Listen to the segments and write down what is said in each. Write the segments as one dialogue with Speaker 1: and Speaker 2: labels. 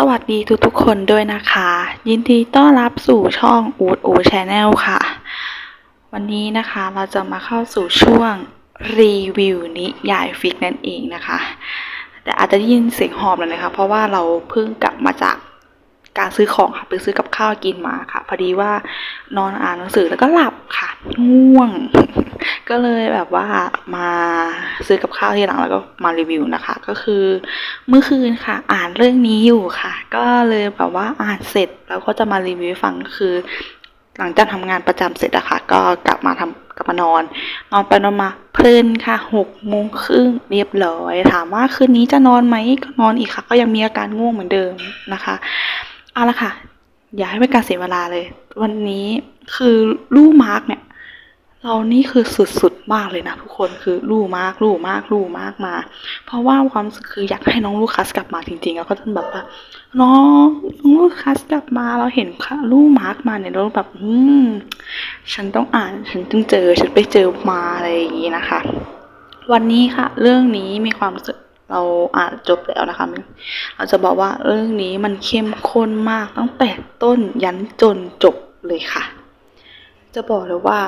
Speaker 1: สวัสดีทุกๆคนด้วยนะคะ ยินดีต้อนรับสู่ช่องอูดอูชแนลค่ะ วันนี้นะคะเราจะมาเข้าสู่ช่วงรีวิวนิยายฟิกนั่นเองนะคะ แต่อาจจะได้ยินเสียงหอบหน่อยนะคะ เพราะว่าเราเพิ่งกลับมาจาก การซื้อของค่ะไปซื้อกับข้าวกินมาค่ะ พอดีว่านอนอ่านหนังสือแล้วก็หลับค่ะง่วง ก็เลยแบบว่ามาซื้อกับข้าวที่หลังแล้วก็มารีวิวนะคะ ก็คือเมื่อคืนค่ะ อ่านเรื่องนี้อยู่ค่ะ ก็เลยแบบว่าอ่านเสร็จแล้วก็จะมารีวิวฟังก็คือ หลังจากทำงานประจำเสร็จอะค่ะ ก็กลับมาทำกลับมานอน นอนไปนอนมาเพลินค่ะหกโมงครึ่งเรียบร้อย ถามว่าคืนนี้จะนอนไหมก็นอนอีกค่ะ ก็ยังมีอาการง่วงเหมือนเดิมนะคะ เอาละค่ะ อย่าให้เป็นการเสียเวลาเลย วันนี้คือลู่มาร์กเนี่ย เรานี่คือสุดๆมากเลยนะทุกคนคือลู่มาร์กลู่มาร์กลู่มาร์กมา เพราะว่าความสึกคืออยากให้น้องลูคัสกลับมาจริงๆ แล้วก็ต้องแบบว่าน้องน้องลูคัสกลับมาเราเห็นค่ะลู่มาร์กมาเนี่ยเราแบบอืมฉันต้องอ่านฉันต้องเจอฉันไปเจอมาอะไรอย่างนี้นะคะ วันนี้ค่ะ เรื่องนี้มีความรู้สึก เราอ่านจบแล้วนะคะเราจะบอกว่าเรื่องนี้มันเข้มข้นมากตั้งแต่ต้นยันจนจบเลยค่ะ จะบอกเลยว่า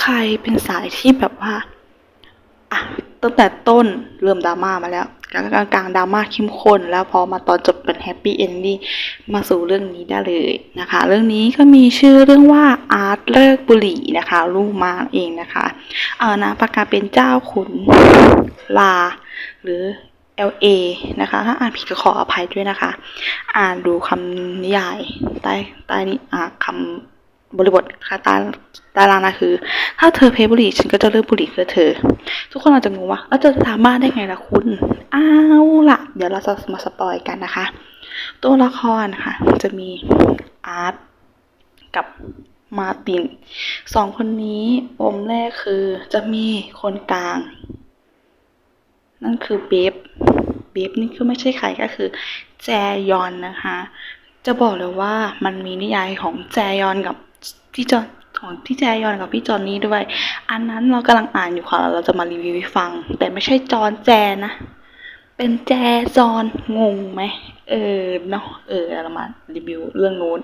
Speaker 1: ใครเป็นสายที่แบบว่าอะตั้งแต่ต้นเริ่มดราม่ามาแล้วกลางกลางลางดราม่าเข้มข้น แล้วพอมาตอนจบเป็นแฮปปี้เอนดิ้งมาสู่เรื่องนี้ได้เลยนะคะ เรื่องนี้ก็มีชื่อเรื่องว่าอาร์ตเลิกบุหรี่นะคะลูกมาเองนะคะ เออนะประกาศเป็นเจ้าขุนลา หรือ LA นะคะ ถ้าอ่านผิดก็ขออภัยด้วยนะคะ อ่านดูคำนิยายใต้ใต้นี้อ่าคำบริบทค่ะต้ใต้ล่างนะคือ ถ้าเธอเพบุหรี่ฉันก็จะเลิกบุหรี่เพื่อเธอ ทุกคนอาจจะงงว่าแล้วเธอจะทำบ้านได้ไงล่ะคุณอ้าวล่ะเดี๋ยวเราจะมาสปอยกันนะคะ ตัวละครค่ะจะมีอาร์ตกับมาตินสองคนนี้ปมแรกคือจะมีคนกลาง นั่นคือเบฟเบฟนี่คือไม่ใช่ใครก็คือแจยอนนะคะ จะบอกเลยว่ามันมีนิยายของแจยอนกับพี่จอนของพี่แจยอนกับพี่จอนนี่ด้วย อันนั้นเรากำลังอ่านอยู่ค่ะเราจะมารีวิวให้ฟัง แต่ไม่ใช่จอนแจนะ เป็นแจจอนงงไหมเออเนาะเออเรามารีวิวเรื่องนู้น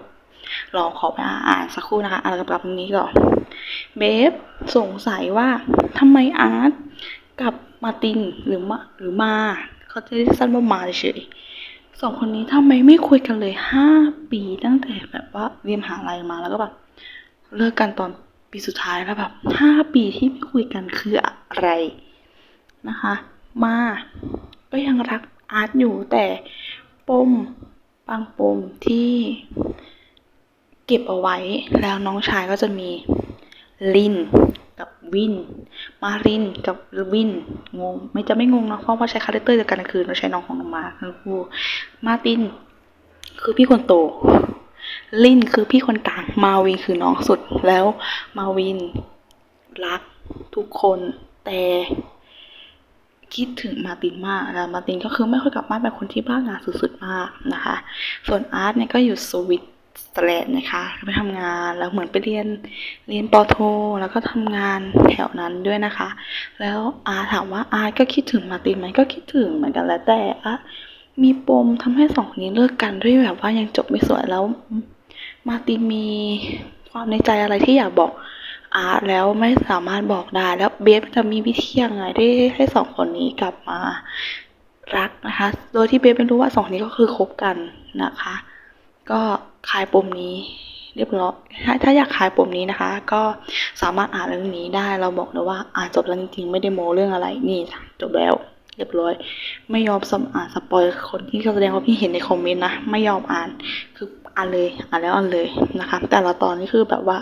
Speaker 1: รอขอไปอ่านสักครู่นะคะอ่านกับนี้ก่อนเบฟสงสัยว่าทำไมอาร์ต กับมาตินหรือมาหรือมา เขาจะเรียกสั้นว่ามาเฉยสองคนนี้ทำไมไม่คุยกันเลยห้าปีตั้งแต่แบบว่าเรียนหาลัยมาแล้วก็แบบเลิกกันตอนปีสุดท้ายแล้วแบบห้าปีที่ไม่คุยกันคืออะไรนะคะ มาก็ยังรักอาร์ตอยู่แต่ปมบางปมที่เก็บเอาไว้แล้วน้องชายก็จะมีลิน กับวิน มารินกับวิน งง ไม่จะไม่งงนะเพราะว่าใช้คาแรคเตอร์เดียวกันคือเราใช้น้องของน้องมาทั้งคู่มาติน คือพี่คนโต ลินคือพี่คนกลาง มาวินคือน้องสุด แล้วมาวิน รักทุกคนแต่คิดถึงมาตินมากแล้วมาตินก็คือไม่ค่อยกลับบ้านเป็นคนที่บ้างานสุดๆมากนะคะ ส่วนอาร์ตเนี่ยก็อยู่สวิต สแลนด์นะคะไปทำงานแล้วเหมือนไปเรียนเรียนปอโท แล้วก็ทำงานแถวนั้นด้วยนะคะ แล้วอาถามว่าอาก็คิดถึงมาตินไหมก็คิดถึงเหมือนกันแล้วแต่อะมีปมทำให้สองคนนี้เลิกกันด้วยแบบว่ายังจบไม่สวยแล้ว มาตินมีความในใจอะไรที่อยากบอกอาร์ตแล้วไม่สามารถบอกได้แล้วเบฟจะมีวิธียังไงที่ให้สองคนนี้กลับมารักนะคะ โดยที่เบฟไม่รู้ว่าสองคนนี้ก็คือคบกันนะคะ ก็คลายปมนี้เรียบร้อยถ้าถ้าอยากคลายปมนี้นะคะ ก็สามารถอ่านเรื่องนี้ได้เราบอกเลยว่าอ่านจบแล้วจริงๆไม่ได้โมเรื่องอะไรนี่จบแล้วเรียบร้อย ไม่ยอมสมอ่านสปอยคนที่เขาแสดงว่าพี่เห็นในคอมเมนต์นะไม่ยอมอ่านคืออ่านเลยอ่านแล้วอ่านเลยนะคะ แต่ละตอนนี่คือแบบว่า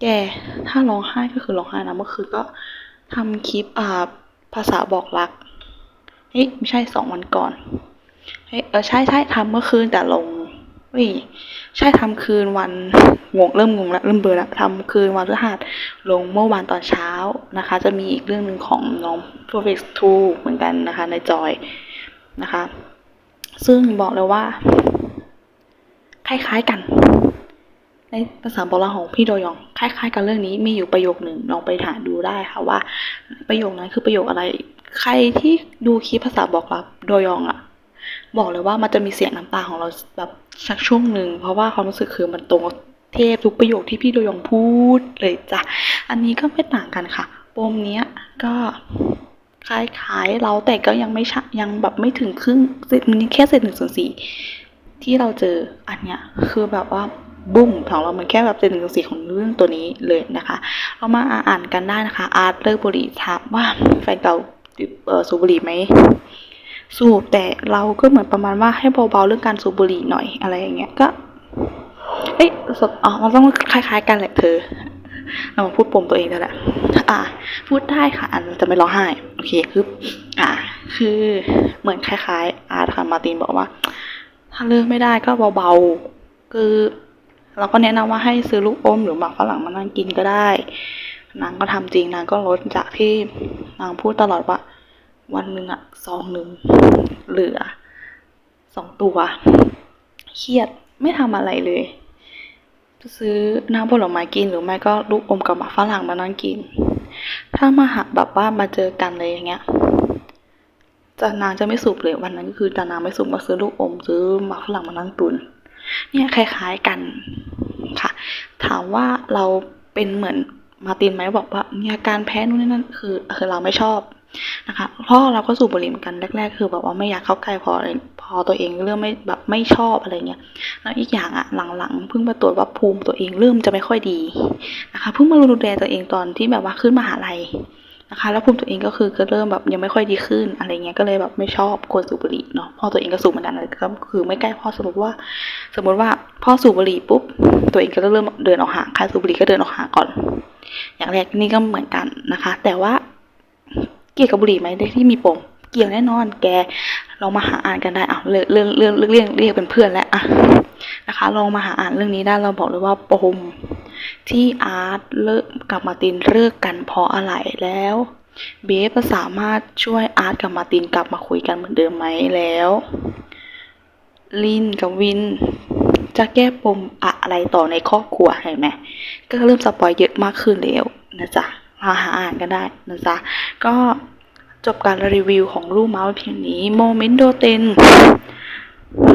Speaker 1: แกถ้าร้องไห้ก็คือร้องไห้นะเมื่อคืนก็ทำคลิปอ่าภาษาบอกรักเฮ้ยไม่ใช่สองวันก่อนเฮ้ยเออใช่ใช่ทำเมื่อคืนแต่ลง เฮ้ยใช่ทำคืนวันงงเริ่มงงแล้วเริ่มเบื่อแล้วทำคืนวันพฤหัสลงเมื่อวานตอนเช้านะคะ จะมีอีกเรื่องหนึ่งของน้อง Perfect 2เหมือนกันนะคะ ในจอยนะคะ ซึ่งบอกเลยว่า คล้ายๆกัน ในภาษาโบราณของพี่โดยอง คล้ายๆ กันเรื่องนี้มีอยู่ประโยคหนึ่งลองไปหาดูได้ค่ะว่า ประโยคนั้นคือประโยคอะไร ใครที่ดูคลิปภาษาบอกรับโดยองอะ บอกเลยว่ามันจะมีเสียงน้ำตาของเราแบบสักช่วงหนึ่งเพราะว่าความรู้สึกคือมันตรงเทพทุกประโยคที่พี่โดยองพูดเลยจ้ะอันนี้ก็ไม่ต่างกันค่ะปมเนี้ยก็คล้ายๆเราแต่ก็ยังไม่ชยังแบบไม่ถึงครึ่งเศษมันแค่เศษหนึ่งส่วนสี่ที่เราเจออันเนี้ยคือแบบว่าบุ้งของเรามันแค่แบบเศษหนึ่งส่วนสี่ของเรื่องตัวนี้เลยนะคะ เรามาอ่านกันได้นะคะ อาร์ตเลิกบุหรี่ถามว่าแฟนเก่าสูบบุหรี่ไหม สูบแต่เราก็เหมือนประมาณว่าให้เบาๆเรื่องการสูบบุหรี่หน่อยอะไรอย่างเงี้ยก็เอ้ยสดอ๋อมันต้องคล้าย ๆ กันแหละเธอเรามาพูดปมตัวเองแล้วแหละอะพูดได้ค่ะอันจะไม่ร้องไห้ โอเคคืออะคือเหมือนคล้ายๆ อาร์ตค่ะมาตินบอกว่า ถ้าเลิกไม่ได้ก็เบาๆ คือ เราก็แนะนำว่าให้ซื้อลูกอมหรือหมากฝรั่งมานั่งกินก็ได้ นางก็ทำจริงนางก็ลดจากที่นางพูดตลอดว่า วันหนึ่งอะซองหนึ่งเหลือสองตัว เครียดไม่ทำอะไรเลยซื้อน้ำผลไม้กินหรือไม่ก็ลูกอมกับหมากฝรั่งมานั่งกิน ถ้ามาหาแบบว่ามาเจอกันเลยอย่างเงี้ยจะนางจะไม่สูบเลยวันนั้นก็คือจะนางไม่สูบมาซื้อลูกอมซื้อหมากฝรั่งมานั่งตุน เนี่ยคล้ายๆกันค่ะ ถามว่าเราเป็นเหมือนมาตินไหมบอกว่ามีอาการแพ้นู่นนี่นั่นคือคือเราไม่ชอบ นะคะเพราะเราก็สูบบุหรี่เหมือนกันแรก ๆ คือแบบว่าไม่อยากเข้าใกล้พอพอตัวเองเริ่มไม่แบบไม่ชอบอะไรเงี้ยแล้วอีกอย่างอะหลังๆเพิ่งมาตรวจว่าภูมิตัวเองเริ่มจะไม่ค่อยดีนะคะเพิ่งมารู้ดูแลตัวเองตอนที่แบบว่าขึ้นมหาลัยนะคะแล้วภูมิตัวเองก็คือก็เริ่มแบบยังไม่ค่อยดีขึ้นอะไรเงี้ยก็เลยแบบไม่ชอบคนสูบบุหรี่เนาะพ่อตัวเองก็สูบเหมือนกันก็คือไม่ใกล้พ่อสมมติว่า สมมติว่าพ่อสูบบุหรี่ปุ๊บตัวเองก็เริ่มเดินออกห่างใครสูบบุหรี่ก็เดินออกห่างก่อน อย่างแรกนี่ก็เหมือนกันนะคะ แต่ว่า เกี่ยวกับบุหรี่ไหมที่มีปมเกี่ยวแน่นอนแกลองมาหาอ่านกันได้อะเรื่องเรื่องเรื่องเรียกเรียกเป็นเพื่อนแล้วอะนะคะลองมาหาอ่านเรื่องนี้ได้เราบอกเลยว่าปมที่อาร์ตเลิกกับมาตินเลิกกันเพราะอะไรแล้วเบฟสามารถช่วยอาร์ตกับมาตินกลับมาคุยกันเหมือนเดิมไหมแล้ว ลินกับวิน จะแก้ปมอะไรต่อในครอบครัวเห็นไหมก็เริ่มสปอยเยอะมากขึ้นแล้วนะจ๊ะ มาหาอ่านกันได้นะจ๊ะ ก็จบการรีวิวของรูปเมาส์เพียงนี้โมเมนต์โดเตน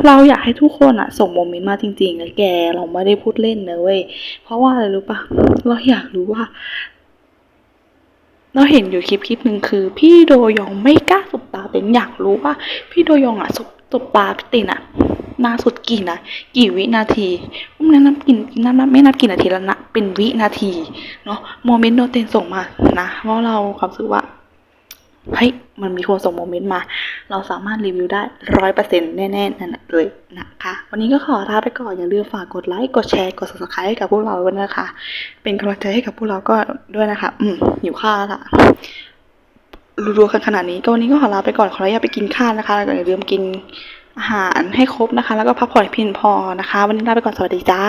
Speaker 1: เราอยากให้ทุกคนอะส่งโมเมนต์มาจริงๆนะแก เราไม่ได้พูดเล่นนะเว้ย เพราะว่าอะไรรู้ปะเราอยากรู้ว่า เราเห็นอยู่คลิปคลิปหนึ่งคือ พี่โดยองไม่กล้าสบตาเต็นอยากรู้ว่า พี่โดยองอะสบสบตาพี่ตินอะ นานสุดกี่นะกี่วินาทีไม่นับกินนับนับไม่นับกี่นาทีแล้วนะเป็นวินาทีเนาะโมเมนต์โดเตนส่งมานะเพราะเราความรู้สึกว่าเฮ้ยมันมีคนส่งโมเมนต์มา เราสามารถรีวิวได้ร้อยเปอร์เซ็นต์แน่ๆนั่นเลยนะคะ วันนี้ก็ขอลาไปก่อน อย่าลืมฝากกดไลค์กดแชร์กด subscribe ให้กับพวกเราด้วยนะคะ เป็นกำลังใจให้กับพวกเราก็ด้วยนะคะ อืมหิวข้าวแล้วล่ะรัวๆกันขนาดนี้ก็วันนี้ก็ขอลาไปก่อนขออนุญาตไปกินข้าวนะคะแล้วก็อย่าลืมกิน อาหารให้ครบนะคะ แล้วก็พักผ่อนเพียงพอนะคะ วันนี้ลาไปก่อนสวัสดีจ้า